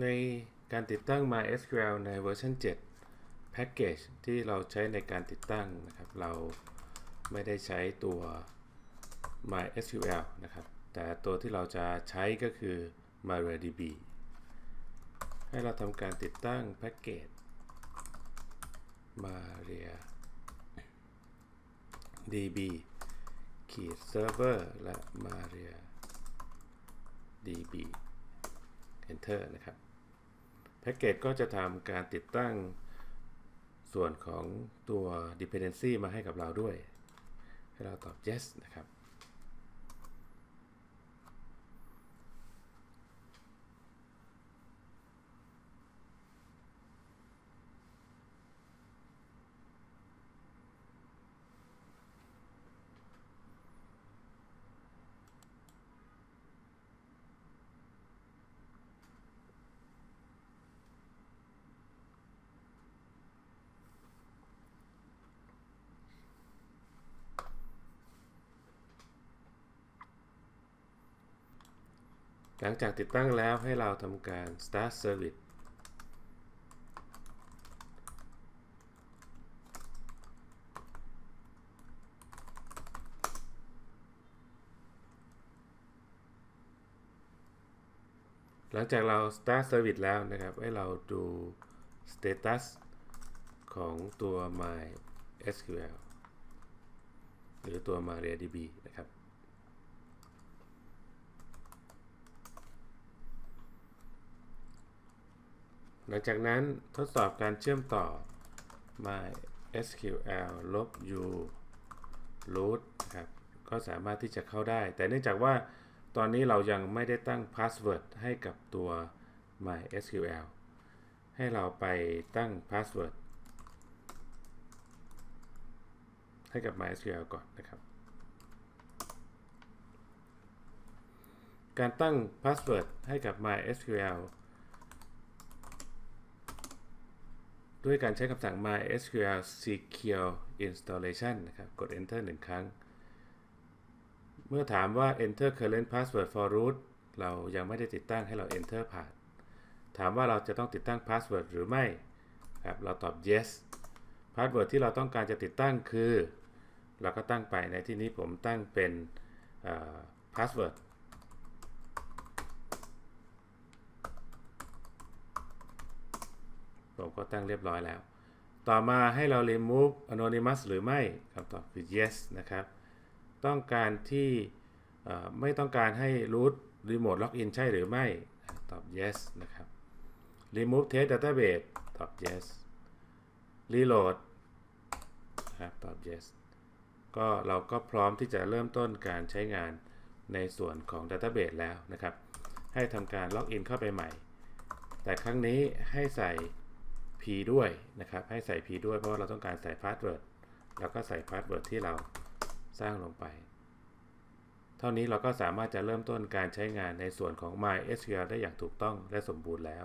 ในการติดตั้ง MySQL ในเวอร์ชัน7 Package ที่เราใช้ในการติดตั้งนะครับ เราไม่ได้ใช้ตัว MySQL นะครับ แต่ตัวที่เราจะใช้ก็คือ MariaDB ให้เราทำการติดตั้งแพ็กเกจ MariaDB ขีด Server และ MariaDB Enter นะครับแพ็กเกจก็จะทำการติดตั้งส่วนของตัว dependency มาให้กับเราด้วย ให้เราตอบ yes นะครับ หลังจากติดตั้งแล้วให้เราทำการ start service หลังจากเรา start service แล้วนะครับ ให้เราดู status ของตัว MySQL หรือตัว MariaDB นะครับ ลังจากนั้นทดสอบการเชื่อมต่อ MySQL ลบ u root ครับก็สามารถที่จะเข้าได้ แต่เนื่องจากว่าตอนนี้เรายังไม่ได้ตั้ง password ให้กับตัว MySQL ให้เราไปตั้ง password ให้กับ MySQL ก่อนนะครับ การตั้ง password ให้กับ MySQL ด้วยการใช้คำสั่ง mysql secure installation นะครับ กด enter หนึ่งครั้ง เมื่อถามว่า enter current password for root เรายังไม่ได้ติดตั้งให้เรา enter ผ่าน ถามว่าเราจะต้องติดตั้ง password หรือไม่ครับ เราตอบ yes password ที่เราต้องการจะติดตั้งคือ เราก็ตั้งไปในที่นี้ผมตั้งเป็น password ผมก็ตั้งเรียบร้อยแล้ว ต่อมาให้เรา remove anonymous หรือไม่คำตอบคือ yes นะครับ ต้องการที่ไม่ต้องการให้ root remote login ใช่หรือไม่ ตอบ yes นะครับ remove test database ตอบ yes reload ครับตอบ yes ก็เราก็พร้อมที่จะเริ่มต้นการใช้งานในส่วนของ database แล้วนะครับ ให้ทำการล็อกอินเข้าไปใหม่ แต่ครั้งนี้ให้ใส่ p ด้วยนะครับ ให้ใส่ p ด้วยเพราะว่าเราต้องการใส่พาสเวิร์ดแล้วก็ใส่พาสเวิร์ดที่เราสร้างลงไป เท่านี้เราก็สามารถจะเริ่มต้นการใช้งานในส่วนของ MySQL ได้อย่างถูกต้องและสมบูรณ์แล้ว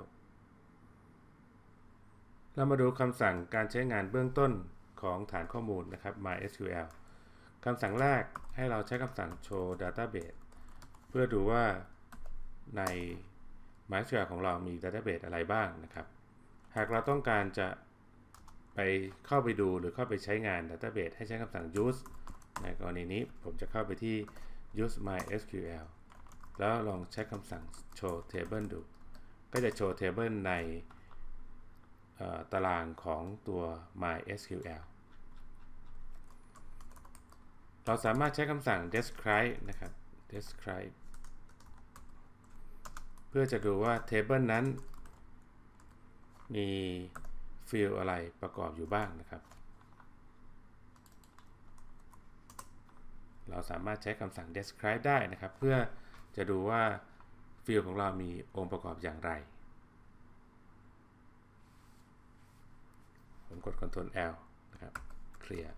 เรามาดูคำสั่งการใช้งานเบื้องต้นของฐานข้อมูลนะครับ MySQL คำสั่งแรกให้เราใช้คำสั่ง show database เพื่อดูว่าใน MySQL ของเรามี database อะไรบ้างนะครับ หากเราต้องการจะไปเข้าไปดูหรือเข้าไปใช้งาน database ให้ใช้คำสั่ง use ในกรณีนี้ผมจะเข้าไปที่ use mysql แล้วลองใช้คำสั่ง show table ดู ก็จะโชว์ table ในตารางของตัว mysql เราสามารถใช้คำสั่ง describe นะครับ describe เพื่อจะดูว่า table นั้น มีฟิลอะไรประกอบอยู่บ้างนะครับ เราสามารถใช้คำสั่ง describe ได้นะครับ เพื่อจะดูว่าฟิลของเรามีองค์ประกอบอย่างไร ผมกด Ctrl L นะครับ เคลียร์